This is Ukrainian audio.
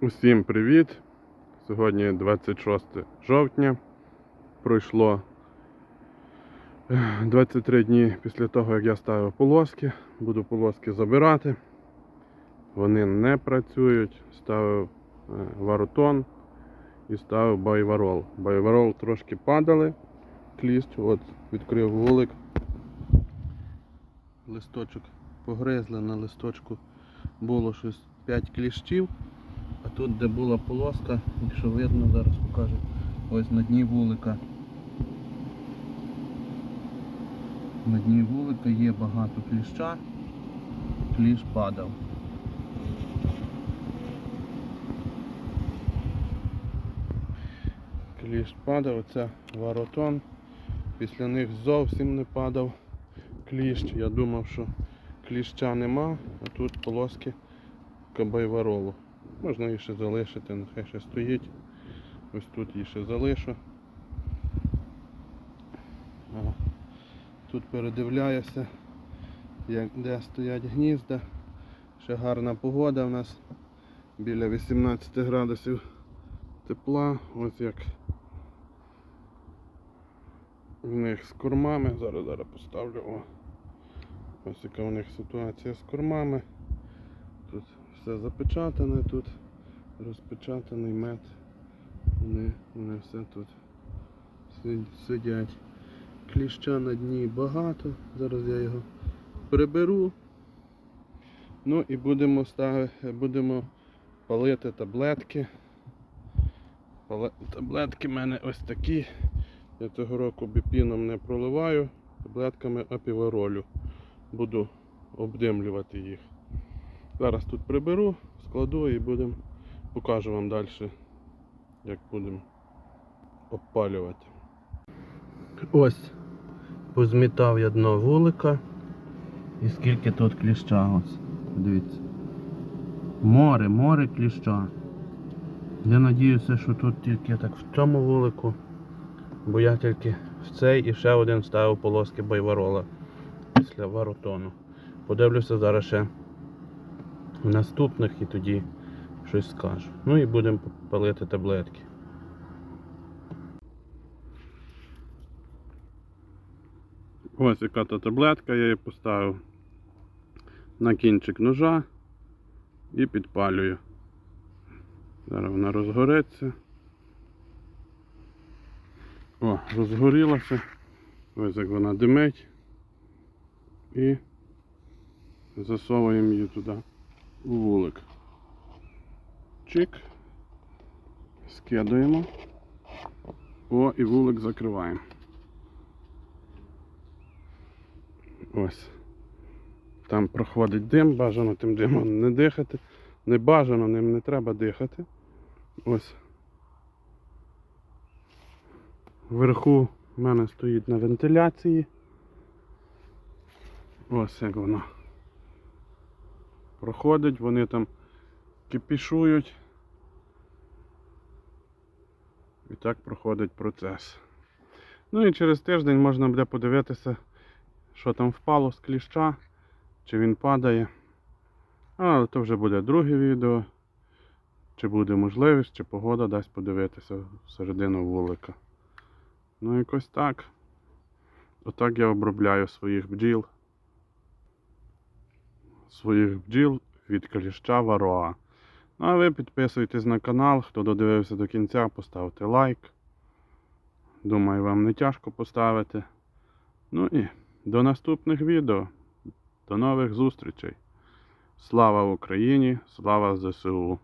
Усім привіт! Сьогодні 26 жовтня. Пройшло е, 23 дні після того, як я ставив полоски. Буду полоски забирати. Вони не працюють. Ставив е, варотон і ставив байварол. Байварол трошки падали. Кліщ, от відкрив вулик. Листочок погризли на листочку було щось 5 кліщів. А тут, де була полоска, якщо видно, зараз покажу, ось на дні вулика. На дні вулика є багато кліща, кліщ падав. Кліщ падав, це варотон. Після них зовсім не падав кліщ. Я думав, що кліща нема, а тут полоски кабайваролу. Можна її ще залишити, нехай ще стоїть. Ось тут її ще залишу. О, Тут передивляюся, як, де стоять гнізда. Ще гарна погода в нас. Біля 18 градусів тепла. Ось як в них з кормами. Зараз зараз поставлю. О. Ось яка у них ситуація з кормами. Тут все запечатане, тут розпечатаний мед. Вони, вони все тут сидять. Кліща на дні багато. Зараз я його приберу. Ну і будемо ставити, будемо палити таблетки. Таблетки в мене ось такі. Я цього року біпіном не проливаю, таблетками апіваролю. Буду обдимлювати їх. Зараз тут приберу, складу і будемо покажу вам далі, як будемо обпалювати. Ось позмітав я дно вулика. І скільки тут кліща ось. Дивіться. Море, море кліща. Я надіюся, що тут тільки так в цьому вулику. Бо я тільки в цей і ще один ставив полоски байварола після варотону. Подивлюся зараз ще наступних і тоді щось скажу. Ну і будемо палити таблетки. Ось яка то таблетка, я її поставив на кінчик ножа і підпалюю. Зараз вона розгореться. О, розгорілася. Ось як вона димить. І засовуємо її туди у вулик. Чик. Скидуємо. О, і вулик закриваємо. Ось. Там проходить дим, бажано тим димом не дихати. Не бажано, ним не треба дихати. Ось. Вверху в мене стоїть на вентиляції. Ось як воно проходить, вони там кипішують. І так проходить процес. Ну і через тиждень можна буде подивитися, що там впало з кліща, чи він падає. Але то вже буде друге відео. Чи буде можливість, чи погода дасть подивитися всередину вулика. Ну якось так. Отак я обробляю своїх бджіл. Своїх бджіл від кліща вароа. Ну а ви підписуйтесь на канал, хто додивився до кінця, поставте лайк. Думаю, вам не тяжко поставити. Ну і до наступних відео. До нових зустрічей. Слава Україні! Слава ЗСУ!